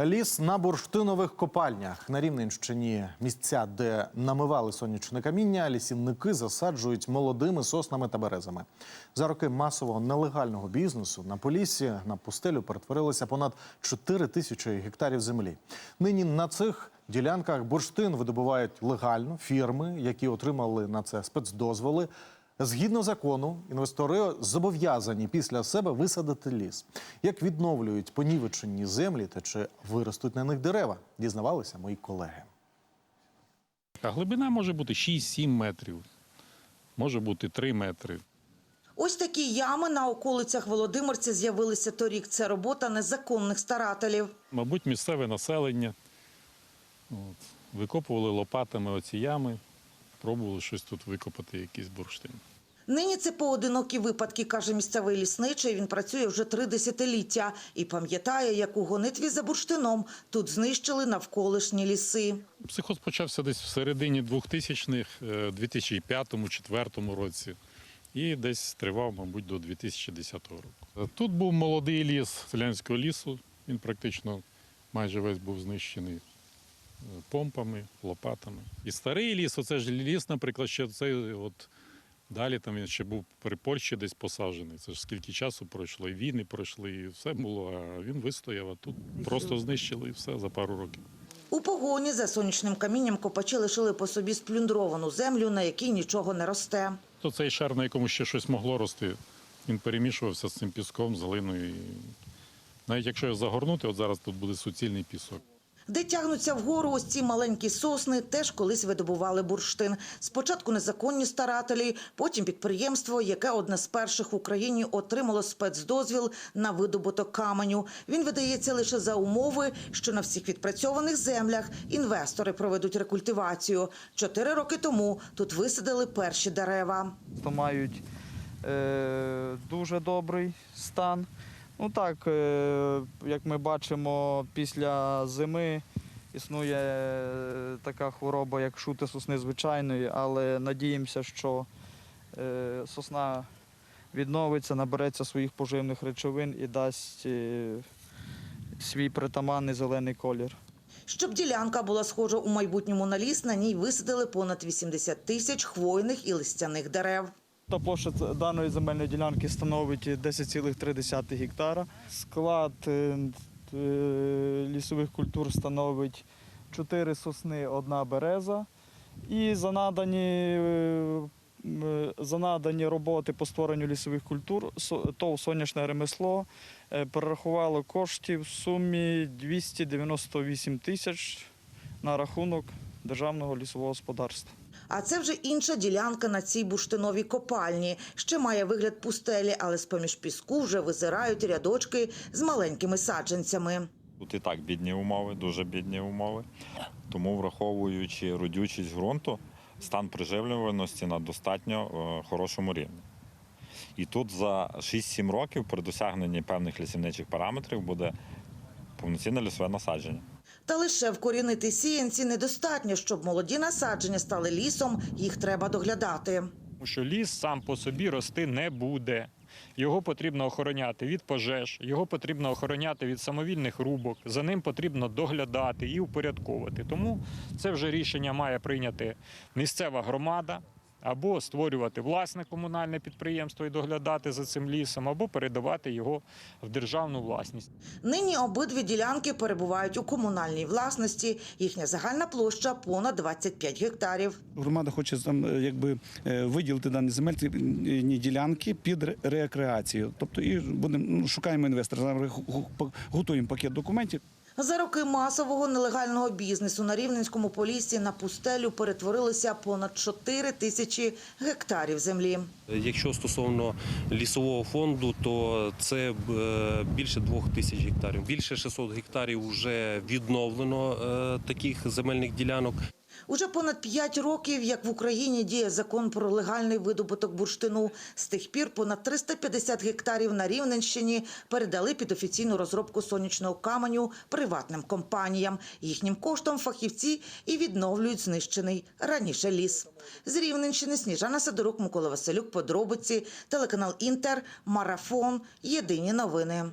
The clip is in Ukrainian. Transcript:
Ліс на бурштинових копальнях на Рівненщині місця, де намивали сонячне каміння, лісівники засаджують молодими соснами та березами. За роки масового нелегального бізнесу на полісі на пустелю перетворилося понад 4 тисячі гектарів землі. Нині на цих ділянках бурштин видобувають легально фірми, які отримали на це спецдозволи. Згідно закону, інвестори зобов'язані після себе висадити ліс. Як відновлюють понівечені землі та чи виростуть на них дерева, дізнавалися мої колеги. А глибина може бути 6-7 метрів, може бути 3 метри. Ось такі ями на околицях Володимирця з'явилися торік. Це робота незаконних старателів. Мабуть, місцеве населення от, викопували лопатами оці ями, пробували щось тут викопати, якийсь бурштин. Нині це поодинокі випадки, каже місцевий лісничий. Він працює вже три десятиліття і пам'ятає, як у гонитві за бурштином тут знищили навколишні ліси. Психоз почався десь в середині 2000-х, е, 2005-2004 році. І десь тривав, мабуть, до 2010 року. Тут був молодий ліс селянського лісу. Він практично майже весь був знищений е, помпами, лопатами. І старий ліс, оце ж ліс, наприклад, ще цей от далі там він ще був при Польщі десь посаджений. Це ж скільки часу пройшло, і війни пройшли, і все було. А він вистояв, а тут просто знищили і все за пару років. У погоні за сонячним камінням копачі лишили по собі сплюндровану землю, на якій нічого не росте. То цей шар, на якому ще щось могло рости, він перемішувався з цим піском, з глиною. І навіть якщо його загорнути, от зараз тут буде суцільний пісок. Де тягнуться вгору ось ці маленькі сосни, теж колись видобували бурштин. Спочатку незаконні старателі, потім підприємство, яке одне з перших в Україні отримало спецдозвіл на видобуток каменю. Він видається лише за умови, що на всіх відпрацьованих землях інвестори проведуть рекультивацію. Чотири роки тому тут висадили перші дерева. то мають е, дуже добрий стан. Ну так, е, як ми бачимо, після зими існує е, така хвороба, як шути сосни звичайної, але надіємося, що е, сосна відновиться, набереться своїх поживних речовин і дасть свій притаманний зелений колір. Щоб ділянка була схожа у майбутньому на ліс, на ній висадили понад 80 тисяч хвойних і листяних дерев. Та площа даної земельної ділянки становить 10,3 гектара. Склад е, е, лісових культур становить 4 сосни, одна береза. І за надані, е, за надані роботи по створенню лісових культур ТОВ «Сонячне ремесло» перерахувало коштів в сумі 298 тисяч на рахунок Державного лісового господарства. А це вже інша ділянка на цій буштиновій копальні. Ще має вигляд пустелі, але з-поміж піску вже визирають рядочки з маленькими саджанцями. Тут і так бідні умови, дуже бідні умови. Тому, враховуючи родючість ґрунту, стан приживлюваності на достатньо е, хорошому рівні. І тут за 6-7 років при досягненні певних лісівничих параметрів буде повноцінне лісове насадження. Та лише вкорінити сіянці недостатньо, щоб молоді насадження стали лісом, їх треба доглядати. Тому що ліс сам по собі рости не буде. Його потрібно охороняти від пожеж, його потрібно охороняти від самовільних рубок. За ним потрібно доглядати і упорядковувати. Тому це вже рішення має прийняти місцева громада. Або створювати власне комунальне підприємство і доглядати за цим лісом, або передавати його в державну власність. Нині обидві ділянки перебувають у комунальній власності. Їхня загальна площа понад 25 гектарів. Громада хоче там е, якби е, виділити дані земельні ділянки під ре- рекреацію. Тобто і будемо ну, шукаємо інвестора. Готуємо пакет документів. За роки масового нелегального бізнесу на Рівненському полісі на пустелю перетворилися понад 4 тисячі гектарів землі. Якщо стосовно лісового фонду, то це е, більше двох тисяч гектарів. Більше 600 гектарів вже відновлено е, таких земельних ділянок. Уже понад 5 років, як в Україні діє закон про легальний видобуток бурштину. З тих пір понад 350 гектарів на Рівненщині передали під офіційну розробку сонячного каменю приватним компаніям. Їхнім коштом фахівці і відновлюють знищений раніше ліс. З Рівненщини Сніжана Сидорук, Микола Василюк, Подробиці, телеканал Інтер, Марафон. Єдині новини.